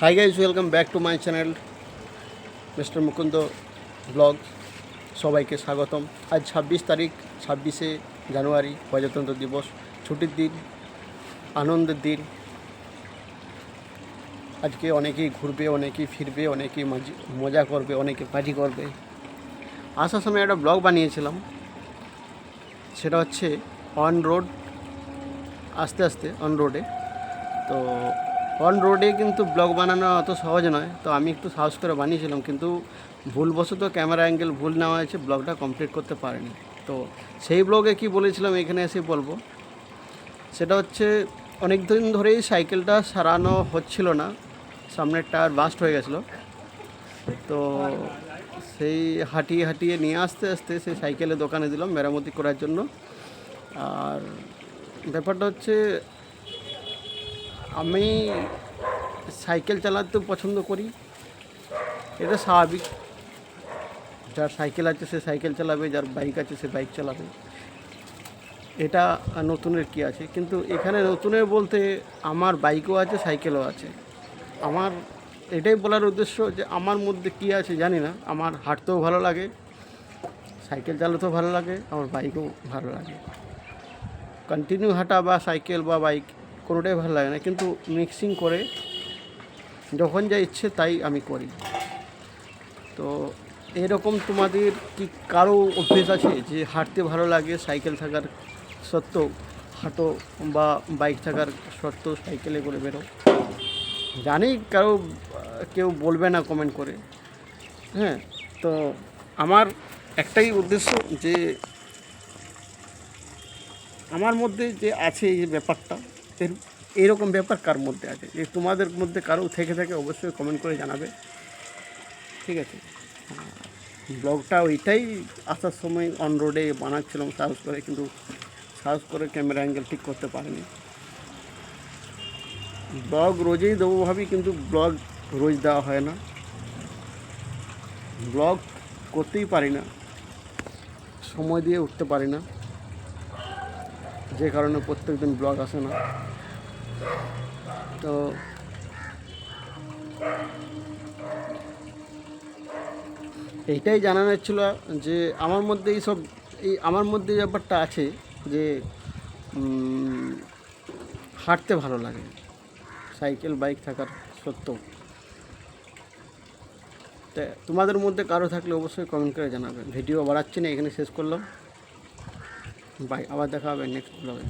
Hi guys welcome back to my channel mister Mukunda blog সবাইকে স্বাগতম। আজ ছাব্বিশ তারিখ, ছাব্বিশে জানুয়ারি, প্রজাতন্ত্র দিবস। ছুটির দিন, আনন্দের দিন। আজকে অনেকেই ঘুরবে, অনেকেই ফিরবে, অনেকেই মাজি- করবে, অনেকে পার্টি করবে। আসার সময় একটা ব্লগ বানিয়েছিলাম। সেটা হচ্ছে অন রোড আস্তে আস্তে অন রোডে তো অন রোডে কিন্তু ব্লগ বানানো অত সহজ নয়। তো আমি একটু সাহস করে বানিয়েছিলাম, কিন্তু ভুলবশত ক্যামেরা অ্যাঙ্গেল ভুল নেওয়া হয়েছে ব্লগটা কমপ্লিট করতে পারিনি। তো সেই ব্লগে কি বলেছিলাম, এখানে এসে বলব। সেটা হচ্ছে অনেক দিন ধরেই সাইকেলটা সারানো হচ্ছিল না। সামনের টায়ার বাস্ট হয়ে গেছিল। তো সেই হাঁটিয়ে হাঁটিয়ে নিয়ে আসতে আসতে সেই সাইকেলে দোকানে দিলাম মেরামতি করার জন্য। আর ব্যাপারটা হচ্ছে আমি সাইকেল চালাতে পছন্দ করি। এটা স্বাভাবিক। যার সাইকেল আছে সে সাইকেল চালাবে, যার বাইক আছে সে বাইক চালাবে। এটা নতুনের কি আছে? কিন্তু এখানে নতুনের বলতে আমার বাইকও আছে, সাইকেলও আছে। আমার এটাই বলার উদ্দেশ্য যে আমার মধ্যে কি আছে জানি না। আমার হাঁটতেও ভালো লাগে, সাইকেল চালাতেও ভালো লাগে, আমার বাইকও ভালো লাগে। কন্টিনিউ হাঁটা বা সাইকেল বা বাইক কোনোটাই ভালো লাগে না, কিন্তু মিক্সিং করে যখন যা ইচ্ছে তাই আমি করি। তো এরকম তোমাদের কি কারও অভ্যেস আছে যে হাঁটতে ভালো লাগে সাইকেল থাকার সত্ত্বেও হাঁটো বা বাইক থাকার সত্ত্বেও সাইকেলে করে বেরো? জানি কারও, কেউ বলবে না কমেন্ট করে। হ্যাঁ তো আমার একটাই উদ্দেশ্য যে আমার মধ্যে যে আছে এই ব্যাপারটা এরকম ব্যাপার কার মধ্যে আছে? যে তোমাদের মধ্যে কারও থেকে থাকে, অবশ্যই কমেন্ট করে জানাবে। ঠিক আছে? ব্লগটা ওইটাই আসার সময় অন রোডে বানাচ্ছিলাম, সাহস করে, কিন্তু সাহস করে ক্যামেরা অ্যাঙ্গেল ঠিক করতে পারিনি। ব্লগ রোজেই দেবো ভাবি, কিন্তু ব্লগ রোজ দেওয়া হয় না। ব্লগ করতেই পারি না। সময় দিয়ে উঠতে পারি না। যে কারণে প্রত্যেকদিন ব্লগ আসে না। তো এইটাই জানানোর ছিল যে আমার মধ্যে এই সব, এই আমার মধ্যে ব্যাপারটা আছে যে হাঁটতে ভালো লাগে। সাইকেল, বাইক থাকার সত্ত্বেও। তা তোমাদের মধ্যে কারও থাকলে অবশ্যই কমেন্ট করে জানাবে। ভিডিও বাড়াচ্ছি না, এখানে শেষ করলাম। বাই আবার দেখা হবে নেক্সট ব্লগে